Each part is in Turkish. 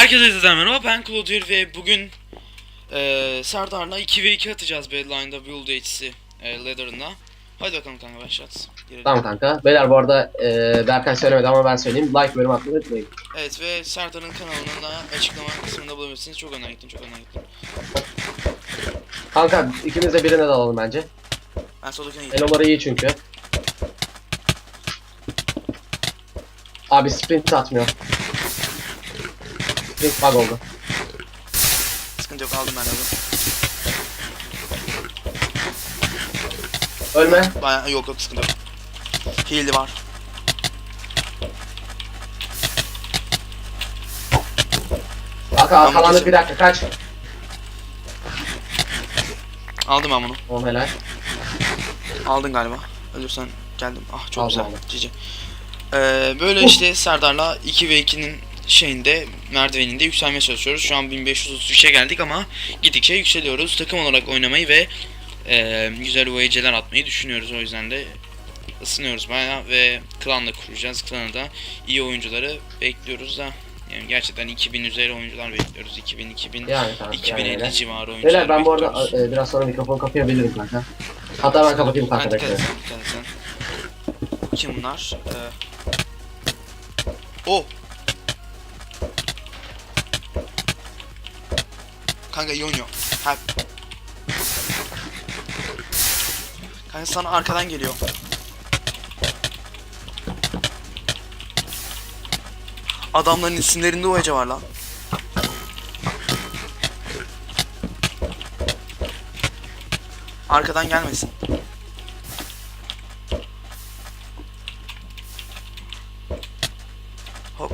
Herkese sizden merhaba ben Clodir ve bugün eee Serdar'la 2 ve 2 atacağız Badline'da Build HC e, Leather'ında. Hadi bakalım kanka başlat. Girelim. Tamam kanka. Beyler bu arada e, Berkay söylemedi ama ben söyleyeyim. Like, bölüm atmayı unutmayın. Evet ve Serdar'ın kanalının da açıklama kısmında bulabilirsiniz. Çok önemli gittin, çok önemli gittin. Kanka ikimiz de birine de alalım bence. Ben soldakine gittim. Eloları iyi çünkü. Abi sprint atmıyor. Sprint bug oldu. Sıkıntı yok aldım ben bunu. Ölme. Baya yok yok sıkıntı yok. Heal'i var. Kanka arkalandık bir dakika kaç. Aldım ben bunu. Oğlum helal. Aldın galiba. Ölürsen geldim. Ah çok Aldım, güzel. aldım. Cici. Ee, böyle işte Serdar'la 2 ve 2'nin şeyinde merdiveninde yükselmeye çalışıyoruz. Şu an 1533'e geldik ama gittikçe yükseliyoruz. Takım olarak oynamayı ve e, güzel UAC'ler atmayı düşünüyoruz. O yüzden de ısınıyoruz bayağı ve klanla kuracağız. Klana da iyi oyuncuları bekliyoruz da. Yani gerçekten 2000 üzeri oyuncular bekliyoruz. 2000 2000 Yani kanka. 2050 yani öyle. civarı oyuncular Beyler ben bu arada bekliyoruz. e, biraz sonra mikrofonu kapayabilirim kanka. Hatta ben kapatayım kanka Hadi bekle. Kim bunlar? Ee... O. Kanka iyi oynuyor. Ha. Kanka sana arkadan geliyor. Adamların isimlerinde o var lan. Arkadan gelmesin. Hop.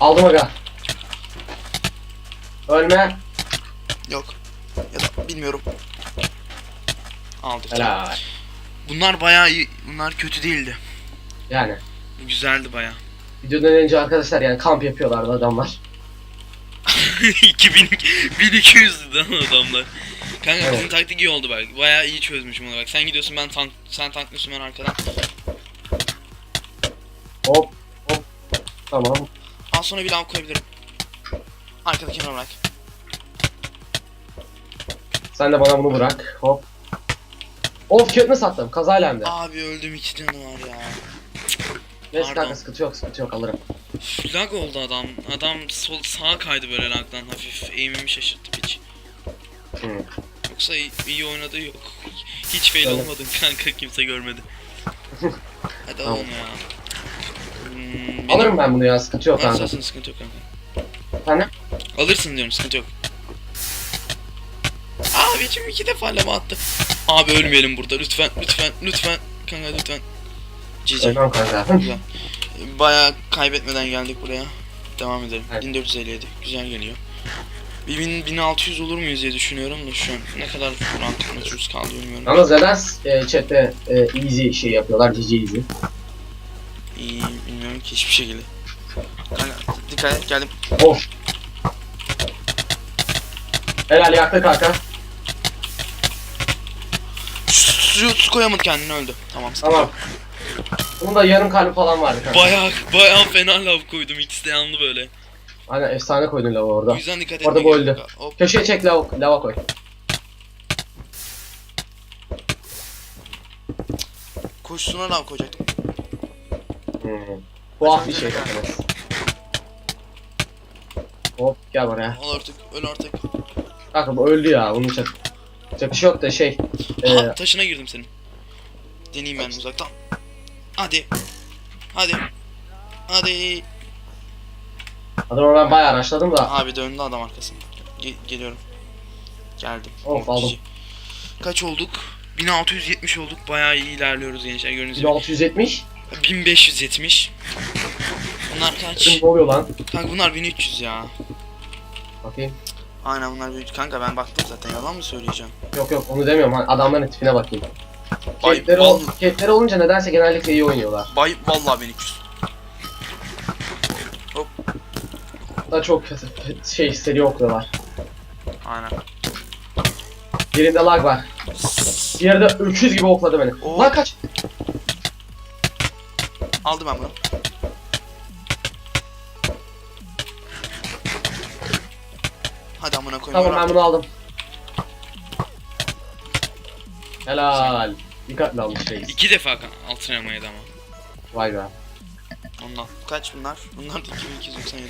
Aldım aga. Ölme. Yok. Ya da bilmiyorum. Aldık. Helal. Bunlar bayağı iyi. Bunlar kötü değildi. Yani. Güzeldi bayağı. Videodan önce arkadaşlar yani kamp yapıyorlardı adamlar. 2000 1200'dü lan adamlar. Kanka Evet. bizim taktik iyi oldu bak. Bayağı iyi çözmüşüm onu bak. Sen gidiyorsun ben tank sen tanklıyorsun ben arkadan. Hop hop. Tamam. Al sonra bir lav koyabilirim. Arkadakini bırak. Sen de bana bunu bırak. Hop. Of Katniss sattım. Kazayla hem de. Abi öldüm iki canı var ya. Neyse pardon. kanka sıkıntı yok sıkıntı yok alırım. Üf, Lag oldu adam. Adam sol sağa kaydı böyle lagdan hafif eğimimi şaşırttı piç. Hı. Yoksa iyi, iyi oynadığı yok. Hiç fail Öyle. olmadın kanka kimse görmedi. Hadi Tamam. alın ya. Hmm, benim- Alırım ben bunu ya sıkıntı yok Varsa kanka. alsın, sıkıntı yok kanka. Efendim? Alırsın diyorum sıkıntı yok. Abi içim iki defa lava attı. Abi ölmeyelim burada lütfen lütfen lütfen. Kanka lütfen. Cici. Ölmem kanka. Güzel. Bayağı kaybetmeden geldik buraya. Devam edelim. Evet. 1457. Güzel geliyor. Bir 1000 1600 olur muyuz diye düşünüyorum da şu an ne kadar rank ucuz kaldı bilmiyorum. Yalnız neden e, chatte e, easy şey yapıyorlar GG easy. İyi bilmiyorum ki hiçbir şekilde. Kanka dikkat et geldim. Of. Helal yaktı kanka. Su, su, koyamadı kendini öldü. Tamam Tamam. yok. Bunun da yarım kalbi falan vardı kanka. Bayağı bayağı fena lav koydum ikisi de yandı böyle. Aynen efsane koydun lava O orada. yüzden dikkat Orada bu öldü. gerekiyor. Hop. Köşeye çek lava, lava koy. Koşsuna lav koyacaktım. Hmm. Bu ah bir şey. Hop gel buraya. Al artık öl artık. Kanka bu öldü ya bunun çak. Çakışı yok da şey. E, Aha taşına girdim senin. Deneyeyim ben uzaktan. Hadi. Hadi. Hadi. adamı ben bayağı araştırdım da. Abi döndü adam arkasında. Ge- geliyorum. Geldim. Of, aldım. Kaç olduk? 1670 olduk. Bayağı iyi ilerliyoruz gençler gördüğünüz gibi. 1670. 1570. Bunlar kaç? Ne oluyor lan? Kanka bunlar 1300 ya. Bakayım. Aynen bunlar büyük. Kanka ben baktım zaten yalan mı söyleyeceğim? Yok yok onu demiyorum. Adamların tipine bakayım. Bay, Kepleri, ol, kepleri olunca nedense genellikle iyi oynuyorlar. bay vallahi 1300. Da çok şey seri okuyorlar. Aynen. Birinde lag var. Diğeri de öküz gibi okladı beni. Oo. Lan kaç. Aldım ben bunu. Amına koyayım. Tamam ben bunu aldım. Helal. Dikkatli almış reis. İki defa kan- altın elma yedi ama. Vay be. Ondan. Kaç bunlar? Bunlar da 2297.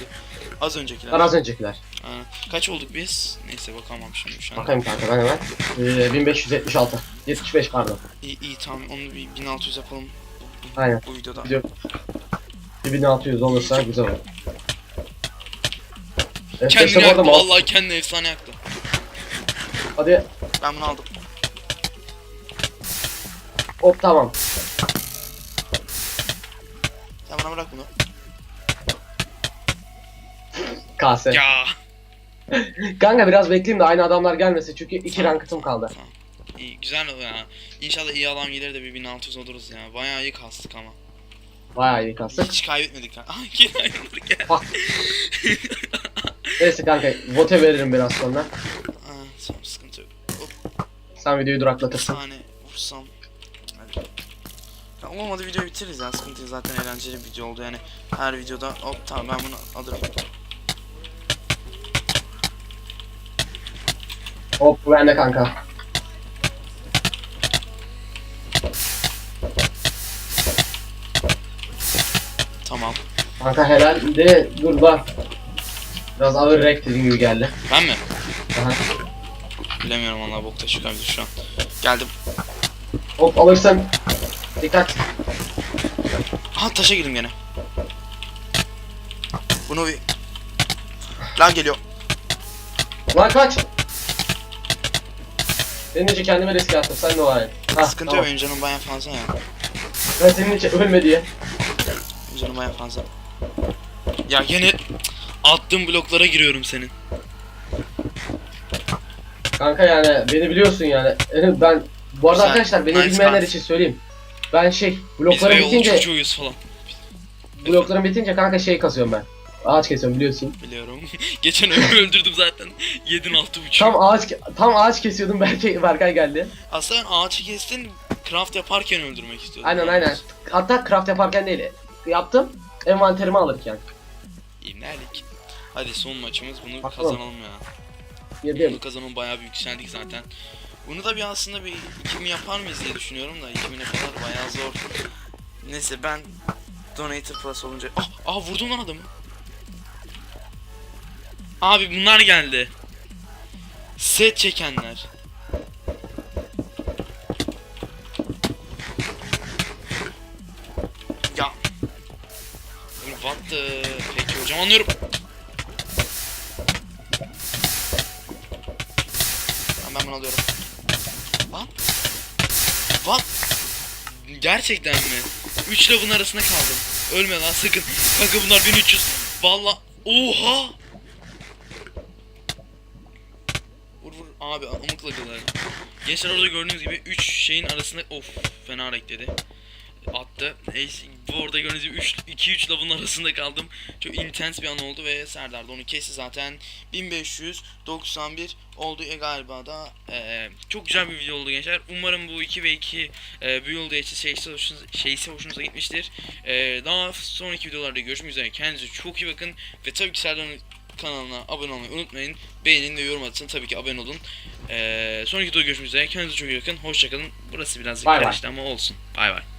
Az öncekiler. Ben az öncekiler. Aynen. Kaç olduk biz? Neyse bakamam şimdi şu an. Bakayım kanka ben hemen. Ee, 1576. 75 pardon. İyi, iyi tamam onu bir 1600 yapalım. Bu, bu, Aynen. bu videoda. Video 1600 olursa güzel olur. Kendini yaktı vallahi kendini efsane yaktı. Hadi Ben bunu aldım. hop tamam. Sen bana bırak bunu. Kase. Ya. Kanka biraz bekleyeyim de aynı adamlar gelmesin çünkü iki rankıtım kaldı. Tamam. İyi, güzel oldu ya. İnşallah iyi adam gelir de bir 1600 oluruz ya. Bayağı iyi kastık ama. Bayağı iyi kastık. Hiç kaybetmedik ha. Ay gel. Bak. Neyse kanka vote veririm biraz sonra. Tamam sıkıntı yok. Hop Sen videoyu bir duraklatırsın. tane vursam. Hadi. Ya, olmadı videoyu bitiririz ya sıkıntı yok. zaten eğlenceli bir video oldu yani. Her videoda hop tamam ben bunu alırım. Hop bu bende kanka. Tamam. Kanka helal de dur bak. Biraz ağır rek dediğin gibi geldi. Ben mi? Aha. Bilemiyorum vallahi bokta çıkabilir şu an. Geldim. Hop alırsın. Dikkat. Aha taşa girdim gene. Bunu bir... Lan geliyor. Lan kaç. Senin için kendime riske attım sen de var. Hah, Sıkıntı tamam. yok benim canım baya fazla ya. Ben senin için ölme diye. Benim canım baya fazla. Ya gene attığım bloklara giriyorum senin. Kanka yani beni biliyorsun yani. Ben bu arada Güzel, arkadaşlar beni nice bilmeyenler pass. için söyleyeyim. Ben şey Biz bloklarım ve yolcu bitince çocuğuyuz falan. bloklarım bitince kanka şey kasıyorum ben. Ağaç kesiyorum biliyorsun. Biliyorum. Geçen ömrü öldürdüm zaten. Yedin altı buçuk. Tam ağaç tam ağaç kesiyordum belki Berkay geldi. Aslında ben ağaçı kestin craft yaparken öldürmek istiyordum. Aynen aynen. Hatta craft yaparken değil. Yaptım. Envanterimi alırken. İğnelik. Hadi son maçımız bunu Bakalım. kazanalım ya. Yedim. Bunu kazanalım bayağı bir yükseldik zaten. Bunu da bir aslında bir 2000 yapar mıyız diye düşünüyorum da 2000'e kadar bayağı zor. Neyse ben Donator Plus olunca... Ah, ah vurdum lan adamı. Abi bunlar geldi. Set çekenler. Anlıyorum. Tamam ben bunu alıyorum. Lan. What? Gerçekten mi? 3 lavın arasında kaldım. Ölme lan sakın. Kanka bunlar 1300. Valla. Oha. Vur vur abi amıkla kılar. Gençler orada gördüğünüz gibi 3 şeyin arasında of fena rekledi. Attı. Bu orada gördüğünüz gibi 2-3 lavın arasında kaldım. Çok intens bir an oldu ve Serdar da onu kesti zaten. 1591 oldu e, galiba da. Ee, çok güzel bir video oldu gençler. Umarım bu 2 ve 2 e, build için şeyse hoşunuza, şeyse hoşunuza gitmiştir. Ee, daha sonraki videolarda görüşmek üzere. Kendinize çok iyi bakın. Ve tabii ki Serdar'ın kanalına abone olmayı unutmayın. Beğenin ve yorum atın. Tabii ki abone olun. Ee, sonraki videoda görüşmek üzere. Kendinize çok iyi bakın. Hoşçakalın. Burası birazcık karıştı ama olsun. Bay bay.